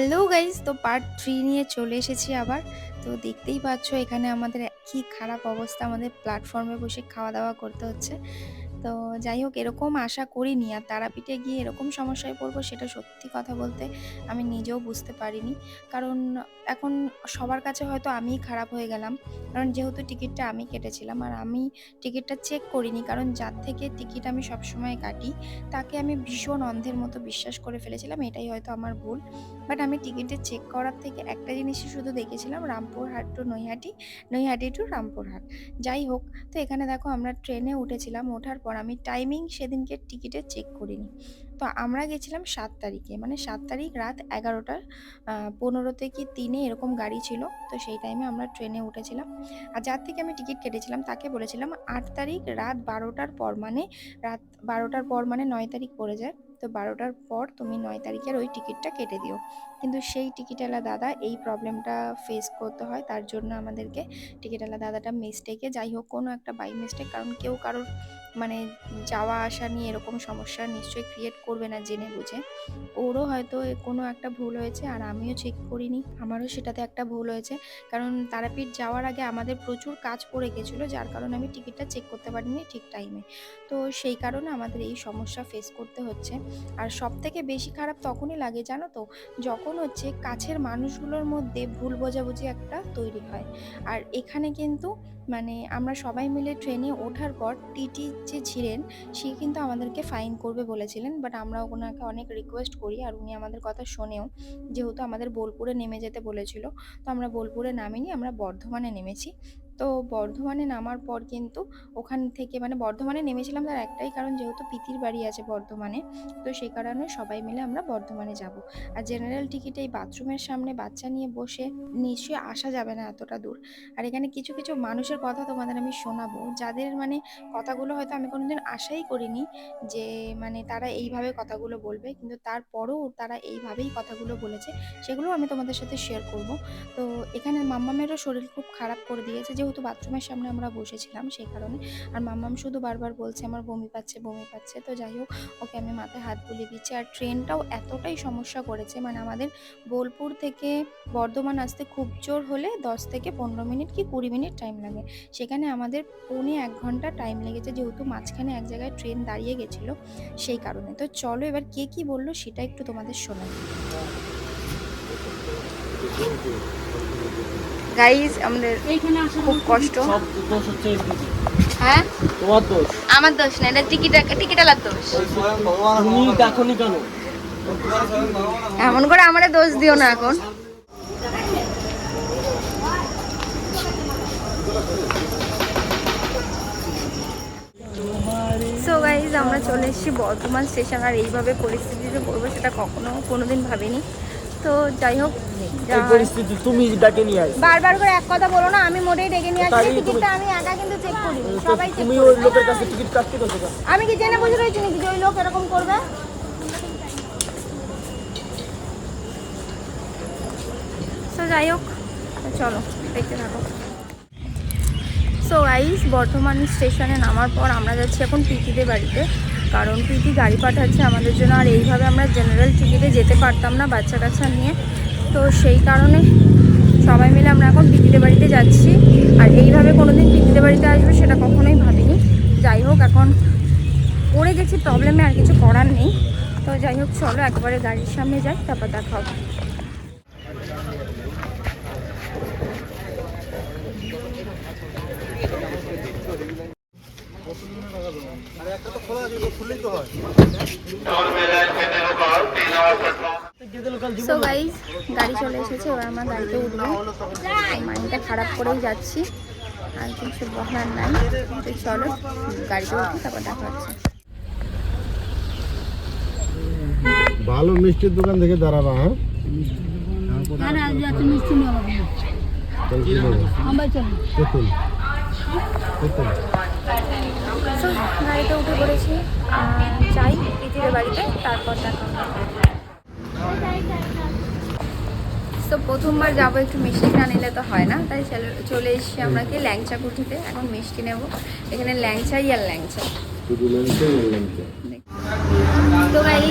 Hello guys তো part three নিয়ে চলে এসেছি আবার। তো দেখতেই পাচ্ছ এখানে আমাদের কি খারাপ অবস্থা, আমাদের প্ল্যাটফর্মে বসে খাওয়া দাওয়া করতে হচ্ছে। তো যাই হোক, এরকম আশা করিনি। আর তারাপীঠে গিয়ে এরকম সমস্যায় পড়ব, সেটা সত্যি কথা বলতে আমি নিজেও বুঝতে পারিনি। কারণ এখন সবার কাছে হয়তো আমিই খারাপ হয়ে গেলাম। কারণ যেহেতু টিকিটটা আমি কেটেছিলাম, আর আমি টিকিটটা চেক করিনি, কারণ যার থেকে টিকিট আমি সবসময় কাটি, তাকে আমি ভীষণ অন্ধের মতো বিশ্বাস করে ফেলেছিলাম, এটাই হয়তো আমার ভুল। বাট আমি টিকিটে চেক করার থেকে একটা জিনিসই শুধু দেখেছিলাম, রামপুরহাট টু নৈহাটি নৈহাটি টু রামপুরহাট। যাই হোক, তো এখানে দেখো আমরা ট্রেনে উঠেছিলাম, ওঠার পর আমি টাইমিং সেদিনকে টিকিটে চেক করিনি। তো আমরা গেছিলাম সাত তারিখে মানে সাত তারিখ রাত এগারোটার পনেরোতে কি তিনে এরকম গাড়ি ছিল, তো সেই টাইমে আমরা ট্রেনে উঠেছিলাম। আর যার থেকে আমি টিকিট কেটেছিলাম তাকে বলেছিলাম আট তারিখ রাত বারোটার পর মানে রাত বারোটার পর মানে নয় তারিখ পড়ে যায়। তো বারোটার পর তুমি নয় তারিখের ওই টিকিটটা কেটে দিও। কিন্তু সেই টিকিটওয়ালা দাদা এই প্রবলেমটা ফেস করতে হয়, তার জন্য আমাদেরকে টিকিটওয়ালা দাদাটা মিস্টেকে যাই হোক, কোনো একটা বাই মিস্টেক কারণ কেউ কারোর মানে যাওয়া আসা নিয়ে এরকম সমস্যা নিশ্চয়ই ক্রিয়েট করবে না জেনে বুঝে। ওরও হয়তো কোনো একটা ভুল হয়েছে, আর আমিও চেক করিনি, আমারও সেটাতে একটা ভুল হয়েছে। কারণ তারাপীঠ যাওয়ার আগে আমাদের প্রচুর কাজ পড়ে গেছিল, যার কারণে আমি টিকিটটা চেক করতে পারিনি ঠিক টাইমে তো সেই কারণে আমাদের এই সমস্যা ফেস করতে হচ্ছে। আর সব থেকে বেশি খারাপ তখনই লাগে জানো তো, যখন হচ্ছে কাছের মানুষগুলোর মধ্যে ভুল বোঝাবুঝি একটা তৈরি হয়। আর এখানে কিন্তু মানে আমরা সবাই মিলে ট্রেনে ওঠার পর টিটি যে ছিলেন, সে কিন্তু আমাদেরকে ফাইন করবে বলেছিলেন বাট আমরা ওনাকে অনেক রিকোয়েস্ট করি আর উনি আমাদের কথা শোনেও, যেহেতু আমাদের বোলপুরে নেমে যেতে বলেছিল, তো আমরা বোলপুরে নামিনি, আমরা বর্ধমানে নেমেছি। তো বর্ধমানে নামার পর কিন্তু ওখান থেকে মানে বর্ধমানে নেমেছিলাম তার একটাই কারণ যেহেতু পিতির বাড়ি আছে বর্ধমানে, তো সেই কারণে সবাই মিলে আমরা বর্ধমানে যাব। আর জেনারেল টিকিটে এই বাথরুমের সামনে বাচ্চা নিয়ে বসে নিশ্চয়ই আসা যাবে না এতটা দূর। আর এখানে কিছু কিছু মানুষের কথা তোমাদের আমি শোনাবো, যাদের মানে কথাগুলো হয়তো আমি কোনোদিন আশাই করিনি যে মানে তারা এইভাবে কথাগুলো বলবে, কিন্তু তারপরও তারা এইভাবেই কথাগুলো বলেছে সেগুলো আমি তোমাদের সাথে শেয়ার করব। তো এখানে মাম্মামেরও শরীর খুব খারাপ করে দিয়েছে যেহেতু বাথরুমের সামনে আমরা বসেছিলাম সেই কারণে। আর মাম্মাম শুধু বারবার বলছে, আমার বমি পাচ্ছে বমি পাচ্ছে। তো যাই হোক, ওকে আমি মাথায় হাত বুলিয়ে দিচ্ছি। আর ট্রেনটাও এতটাই সমস্যা করেছে মানে আমাদের বোলপুর থেকে বর্ধমান আসতে খুব জোর হলে দশ থেকে পনেরো মিনিট কি কুড়ি মিনিট টাইম লাগে। সেখানে আমাদের পৌনে এক ঘণ্টা টাইম লেগেছে, যেহেতু মাঝখানে এক জায়গায় ট্রেন দাঁড়িয়ে গেছিল সেই কারণে। তো চলো এবার কে কি বলল সেটা একটু তোমাদের শোনাই। গাইজ আমাদের খুব কষ্ট। দোষ হচ্ছে হ্যাঁ? তোমার দোষ। আমার দোষ না এটা টিকিট টিকিটালার দোষ। তুমি দেখনি কেন? এমন করে আমারে দোষ দিও না এখন। সো গাইজ আমরা চলে এসেছি বর্ধমান স্টেশন আর এইভাবে পরিস্থিতিতে পড়ব সেটা কখনো কোনোদিন ভাবিনি। তো যাই হোক পরিস্থিতি তুমি ডাকে নিয়ে বারবার করে এক কথা বলো না আমি মোটেই ডেকে নিয়ে আসছি টিকিটটা আমি একা কিন্তু চেক করি সবাই চেক তুমি ওই লোকের কাছে টিকিট কাটতে আমি কি জেনে বুঝে রয়েছি নাকি যে ওই লোক এরকম করবে? তো যাই হোক চলো দেখতে থাকো। সো গাইস বর্ধমান স্টেশনে নামার পর আমরা যাচ্ছি এখন প্রীতিদের বাড়িতে। কারণ প্রীতি গাড়ি পাঠাচ্ছে আমাদের জন্য, আর এইভাবে আমরা জেনারেল টিকিটে যেতে পারতাম না বাচ্চা কাচ্চা নিয়ে। তো সেই কারণে সবাই মিলে আমরা এখন প্রীতিদের বাড়িতে যাচ্ছি। আর এইভাবে কোনো দিন প্রীতিদের বাড়িতে আসবে সেটা কখনোই ভাবিনি। যাই হোক, এখন পড়ে গেছি প্রবলেমে আর কিছু করার নেই। তো যাই হোক, চলো একবারে গাড়ির সামনে যাই, তারপর দেখা হবে। সো গাইজ গাড়ি চলে এসেছে এবার আমার গাড়িতে উঠবো। মাইন্ডটা খারাপ করেই যাচ্ছি আর কিছু বলার নাই। তো চলো গাড়িতে উঠি তারপর দেখা হচ্ছে। ভালো মিষ্টির দোকান থেকে দাঁড়াবা হ্যাঁ? তেঁতুল তেঁতুল সো গাড়িতে উঠে পড়েছি। আর যাই বাড়িতে তারপর দেখা তো প্রথমবার যাব একটু মিষ্টি না নিলে তো হয় না তাই চলে- এসেছি আমরা কি ল্যাংচা কুঠিতে। এখন মিষ্টি নেব। এখানে ল্যাংচাই আর ল্যাংচা। তো গাই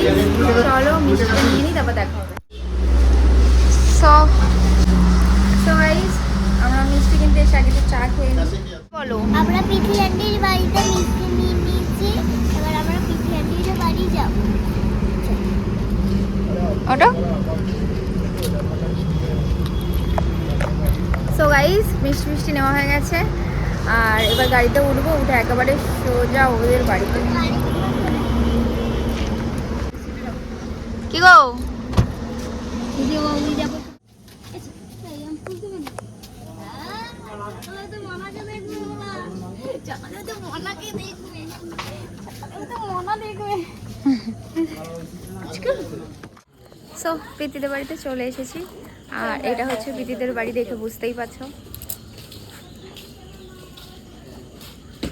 চলো মিষ্টিটা নিয়ে নিই তারপর দেখা হবে। সো সো গাইস আমরা মিষ্টি কিনতে এসে আগে একটু চা খেয়ে বলো। আমরা পিঠি আন্টির বাড়িতে মিষ্টি নিয়ে নিয়েছি এবার আমরা পিঠি আন্টির বাড়ি যাব। ওটা সো গাইস মিষ্টি মিষ্টি নেওয়া হয়ে গেছে। আর এবার গাড়িতে উঠবো উঠে একেবারে সোজা ওদের বাড়িতে। কি গো? ভিডিও সো প্রীতিদের বাড়িতে চলে এসেছি। আর এটা হচ্ছে প্রীতিদের বাড়ি দেখে বুঝতেই পারছ।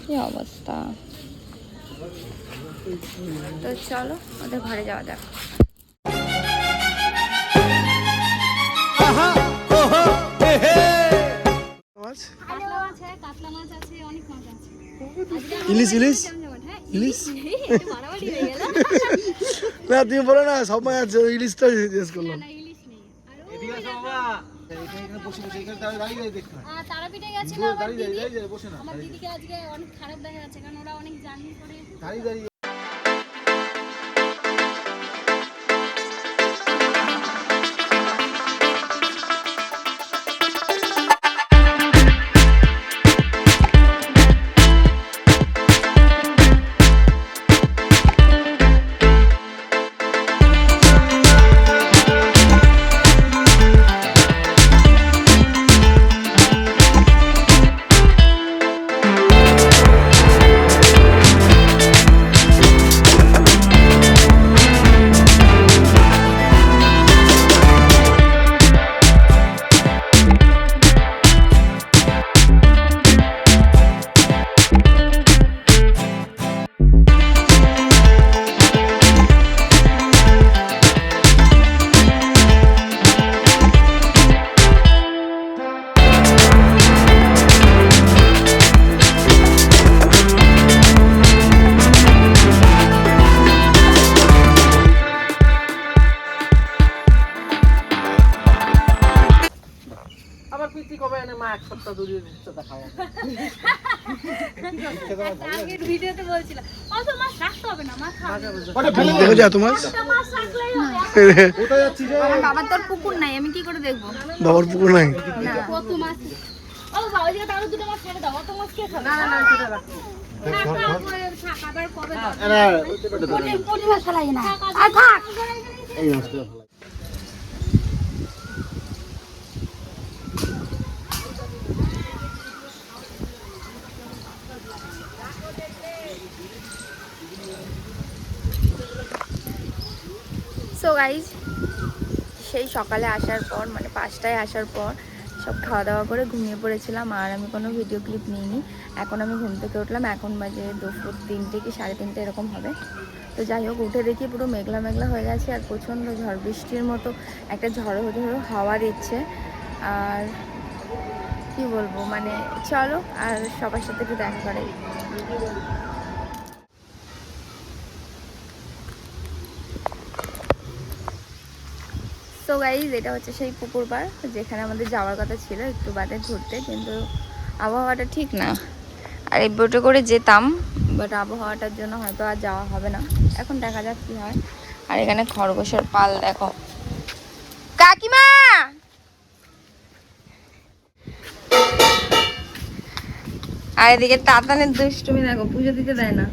কি অবস্থা? তো চলো ওদের ঘরে যাওয়া যাক। কাতলা মাছ আছে কাতলা মাছ আছে অনেক মাছ আছে। ইলিশ ইলিশ? ইলিশ? না তুমি বলো না সব মাছ আছে ইলিশটা জিজ্ঞেস করলাম। দাঁড়িয়ে দাঁড়িয়ে বসে না আমার দিদিকে আজকে অনেক খারাপ দেখা যাচ্ছে কারণ ওরা অনেক জার্নি করে আবার সপ্তাহ বাবার পুকুর নাই আমি কি করে দেখব কত মাছ করে থাক, আবার কবে দাও? কোটি- কোটি মাছ ফেলাই না। আর থাক। সো গাইজ সেই সকালে আসার পর মানে পাঁচটায় আসার পর, সব খাওয়া দাওয়া করে ঘুমিয়ে পড়েছিলাম আর আমি কোনো ভিডিও ক্লিপ নিইনি। এখন আমি ঘুম থেকে উঠলাম, এখন বাজে দুপুর তিনটে কি সাড়ে তিনটে এরকম হবে। তো যাই হোক, উঠে দেখি পুরো মেঘলা মেঘলা হয়ে গেছে আর প্রচণ্ড ঝড় বৃষ্টির মতো একটা ঝড়ো ঝড়ো হাওয়া দিচ্ছে। আর কি বলব মানে চলো আর সবার সাথে একটু দেখা করে সো গাইজ এটা হচ্ছে সেই পুকুর পাড়, যেখানে আমাদের যাওয়ার কথা ছিল একটু বাদে ঘুরতে, কিন্তু আবহাওয়াটা ঠিক না। আর এই বোটে করে যেতাম বাট আবহাওয়াটার জন্য হয়তো আর যাওয়া হবে না। এখন দেখা যাক কি হয়। আর এখানে খরগোশের পাল, দেখো। কাকিমা! আর এদিকে তাতানের দুষ্টুমি, দেখো, পুজো দিতে দেয় না।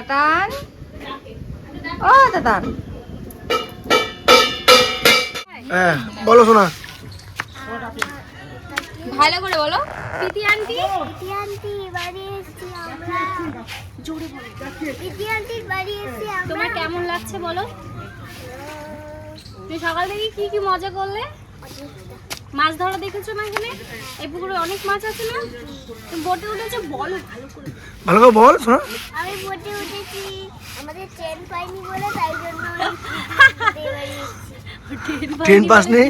তাতান ও তাতান হ্যাঁ বলো শোনা ভালো করে বলো। প্রীতি আন্টি? প্রীতি আন্টি বাড়ি এসেছি আমরা। জোরে বলো। প্রীতি আন্টির বাড়ি এসেছি আমরা। তোমার কেমন লাগছে বলো? তুমি সকাল থেকে কি কি মজা করলে? মাছ ধরা দেখেছ না এখানে? এই পুকুরে অনেক মাছ আছে না? তুমি বোটে উঠেছো বলো ভালো করে। ভালো করে বল শোনা। আমি বোটে উঠেছি আমাদের ট্রেন পাইনি বলে তাই জন্য ট্রেন পাস নেই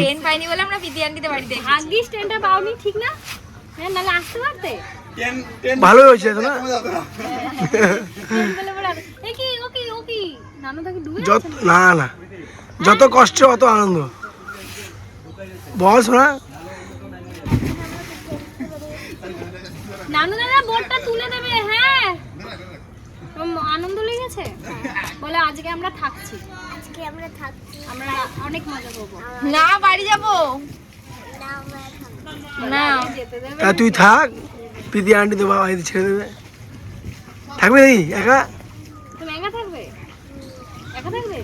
ট্রেন পাইনি বলে আমরা প্রীতি আন্টিতে বাড়িতে ভাগ্যিস ট্রেনটা পাওনি ঠিক না? হ্যাঁ নাহলে আসতে পারতে? ভালো হয়েছে তো না? যত না না না। যত কষ্ট অত আনন্দ। বল শোনা। নানু দাদা বোর্ডটা তুলে দেবে হ্যাঁ। আনন্দ লেগেছে? বলে আজকে আমরা থাকছি। আজকে আমরা থাকছি। আমরা অনেক মজা করব। না বাড়ি যাব? না তা তুই থাক প্রীতি আন্টি তো বাবা ছেড়ে দেবে। থাকবে নাকি? একা? তুমি একা থাকবে? একা থাকবে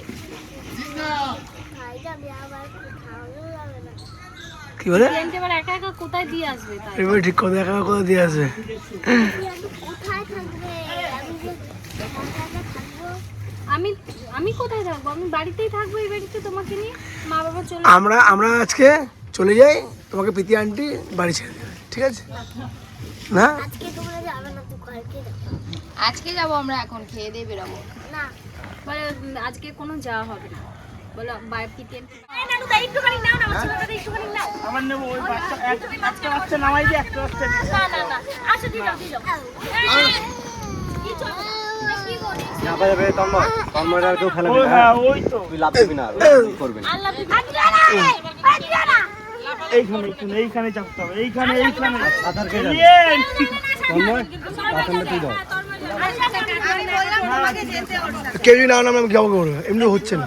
যাবে আবার কোথাও যাবে না কি বলে? একা একা কোথায় দিয়ে আসবে তাই? এবার ঠিক কথা একা কোথা দিয়ে আসবে? আমি কোথায় থাকবে? আমি কোথায় থাকব? আমি বাড়িতেই থাকব এই বাড়িতে তোমাকে নিয়ে? মা বাবা চলে আমরা আমরা আজকে চলে যাই তোমাকে প্রীতি আন্টি বাড়ি ছেড়ে দেবে ঠিক আছে? না? আজকে তোমরা যাবে না তুই কালকে আজকে যাব আমরা এখন খেয়ে দিয়ে বেরোবো। না। উম, আজকে কোনো যাওয়া হবে না। বলো বাই পিটিএন আমার নেব ওই বাচ্চা এক একটা বাচ্চা নামাই দিয়ে একটা বাচ্চা নিয়ে ওই হ্যাঁ? ওই তো। এইখানে এইখানে এইখানে চাপতে হবে এইখানে এইখানে। এই, কেউ যদি না আমি যাব এমনি হচ্ছে না।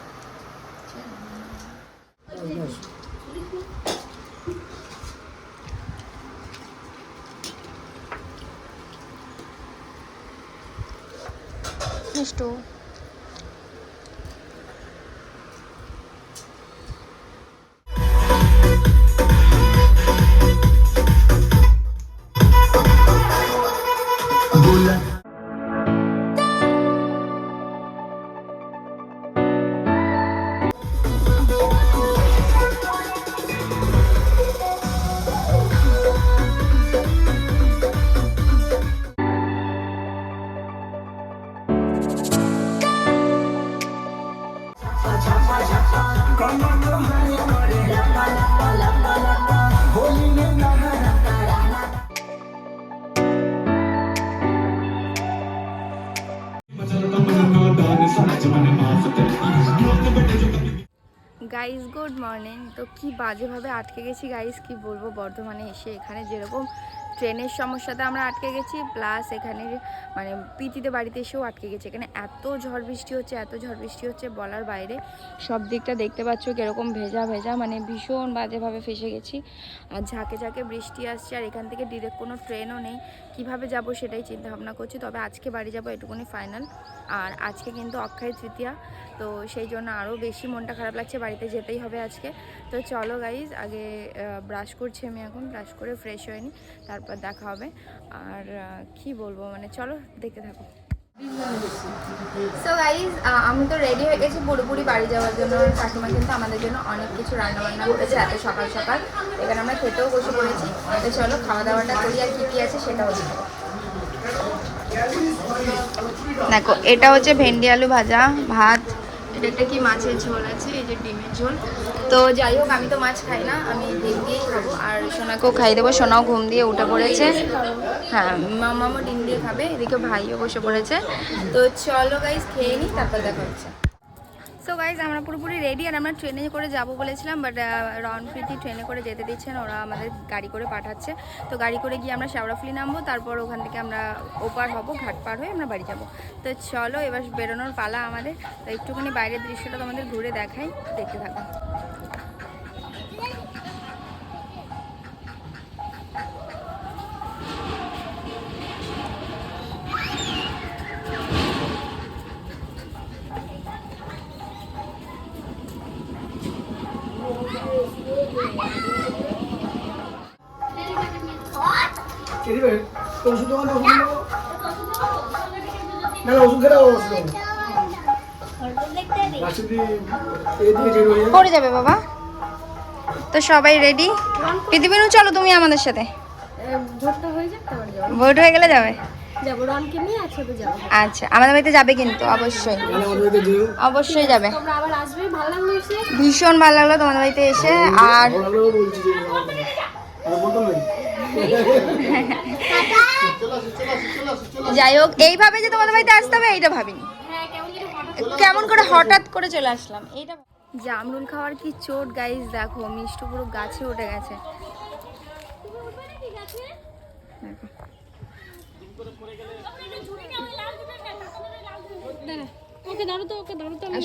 মিষ্টু তো কি বাজেভাবে আটকে গেছি গাইস কি বলব? বর্ধমানে এসে এখানে যেরকম ট্রেনের সমস্যাতে আমরা আটকে গেছি প্লাস এখানে মানে পিটিতে বাড়িতে এসেও আটকে গেছি। এখানে এত ঝড় বৃষ্টি হচ্ছে, এত ঝড় বৃষ্টি হচ্ছে বলার বাইরে। সব দিকটা দেখতে পাচ্ছ কীরকম ভেজা ভেজা মানে ভীষণ বাজেভাবে ফেসে গেছি। আর ঝাঁকে ঝাঁকে বৃষ্টি আসছে, আর এখান থেকে ডিরেক্ট কোনো ট্রেনও নেই। কীভাবে যাব সেটাই চিন্তা ভাবনা করছি, তবে আজকে বাড়ি যাব এটুকুনি ফাইনাল আর আজকে কিন্তু অক্ষয় তৃতীয়া, তো সেই জন্য আরও বেশি মনটা খারাপ লাগছে, বাড়িতে যেতেই হবে আজকে। তো চলো গাইজ আগে ব্রাশ করছি আমি এখন ব্রাশ করে ফ্রেশ হয়নি নিই তারপর দেখা হবে। আর কি বলব মানে চলো দেখতে থাকো। সো গাইজ আমি তো রেডি হয়ে গেছি পুরোপুরি বাড়ি যাওয়ার জন্য। কাকিমা কিন্তু আমাদের জন্য অনেক কিছু রান্না বান্না করেছে এত সকাল সকাল। এখানে আমরা খেতেও বসে পড়েছি। তো চলো খাওয়া দাওয়াটা করি আর কী কী আছে সেটাও দেখো দেখো এটা হচ্ছে ভেন্ডি আলু ভাজা ভাত এটা কি মাছের ঝোল আছে? এই যে ডিমের ঝোল। তো যাই হোক, আমি তো মাছ খাই না, আমি ডিম দিয়েই খাব। আর সোনাকেও খাই দেবো, সোনাও ঘুম দিয়ে উঠে পড়েছে। হ্যাঁ মামামও ডিম দিয়ে খাবে, এদিকে ভাইও বসে পড়েছে। তো চলো গাইজ খেয়ে নিই তারপর দেখা হচ্ছে। সো গাইজ আমরা পুরোপুরি রেডি আর আমরা ট্রেনে করে যাব বলেছিলাম বাট রনপ্রীতি ট্রেনে করে যেতে দিচ্ছেন, ওরা আমাদের গাড়ি করে পাঠাচ্ছে। তো গাড়ি করে গিয়ে আমরা শ্যাওড়াফুলি নামবো, তারপর ওখান থেকে আমরা ওপার হব, ঘাট পার হয়ে আমরা বাড়ি যাব। তো চলো, এবার বেরোনোর পালা আমাদের। তো একটুখানি বাইরের দৃশ্যটা তোমাদের ঘুরে দেখাই, দেখতে থাকো। তো ওষুধ দোকান ওষুধ নেব? না না ওষুধ খেলে ওষুধ পড়ে যাবে বাবা। তো সবাই রেডি? পৃথিবীনু চলো তুমি আমাদের সাথে। হয়ে ভোট হয়ে গেলে যাবে? যাব রনকে নিয়ে একসাথে যাব। আচ্ছা আমাদের বাড়িতে যাবে কিন্তু অবশ্যই। অবশ্যই যাবে। তোমরা আবার আসবে ভালো লাগল এসে? ভীষণ ভালো লাগল তোমাদের বাড়িতে এসে আর ভালো লাগলেও বলছি যে আমি বলতাম না যাই হোক এইভাবে যে তোমাদের বাড়িতে আসতে হবে এইটা ভাবিনি। কেমন করে হঠাৎ করে চলে আসলাম এইটা জামরুল খাওয়ার কি চোট গাইস দেখো মিষ্টি পুরো গাছে উঠে গেছে। ওকে দাঁড়ো তো ওকে দাঁড়ো তো আমি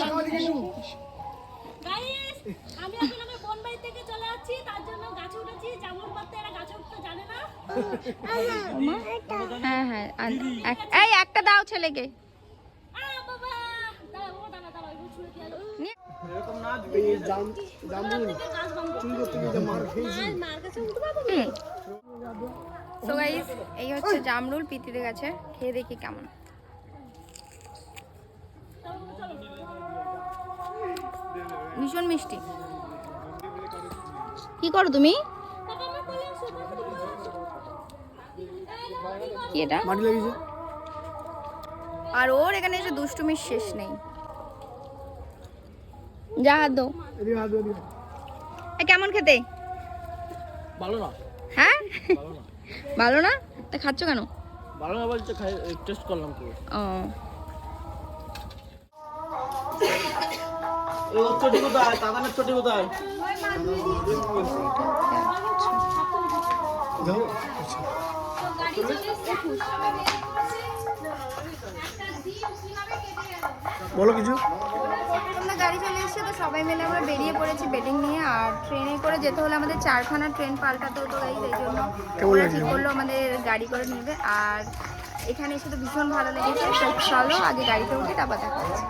বোন বাড়ি থেকে চলে যাচ্ছি তার জন্য গাছে উঠেছি। এরা গাছে উঠতে জানে না। হ্যাঁ হ্যাঁ এক- এই একটা দাও ছেলেকে। এই জামরুল। কাছে হচ্ছে জামরুল পিতিতে গাছে খেয়ে দেখি কেমন। ভীষণ মিষ্টি। কি করো তুমি? কি এটা? মাটি লাগিয়েছে। আর ওর এখানে এসে দুষ্টুমির শেষ নেই। যা হাত দো কেমন খেতে? ভালো না। হ্যাঁ? ভালো না। তা খাচ্ছ কেন? ভালো না বলছে খাই টেস্ট করলাম তো। ও। চটি কোথায়? কাকানের চটি কোথায়? বলো কিছু। আমরা গাড়ি চলে এসেছে তো সবাই মিলে আমরা বেরিয়ে পড়েছি বেডিং নিয়ে আর ট্রেনে করে যেতে হলে আমাদের চারখানা ট্রেন পাল্টাতে হতো গাইজ সেই জন্য ওরা? ঠিক করল আমাদের গাড়ি করে নেবে। আর এখানে এসে তো ভীষণ ভালো লেগেছে। চলো আগে গাড়িতে উঠে তারপর দেখা হচ্ছে।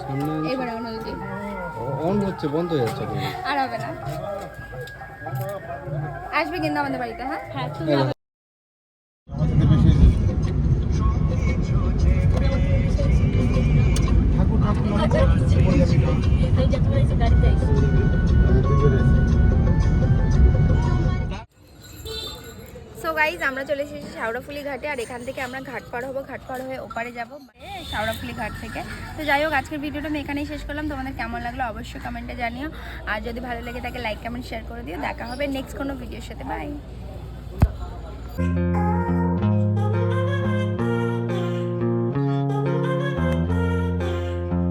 সামনে এবার এখন হচ্ছে অন হচ্ছে বন্ধ হয়ে যাচ্ছে আর হবে না। আসবে কিন্তু আমাদের বাড়িতে হ্যাঁ? সো চলে শাওড়াফুলি ঘাটে আর এখান থেকে আমরা ঘাট পার হব, ঘাট পার হয়ে ওপারে যাব শাওড়াফুলি ঘাট থেকে। তো যাই হোক, আজকের ভিডিওটা আমি এখানেই শেষ করলাম। তোমাদের কেমন লাগল অবশ্যই কমেন্টে জানিও। আর যদি ভালো লাগে তাকে লাইক কমেন্ট শেয়ার করে দিও। দেখা হবে নেক্সট কোনো ভিডিওর সাথে। বাই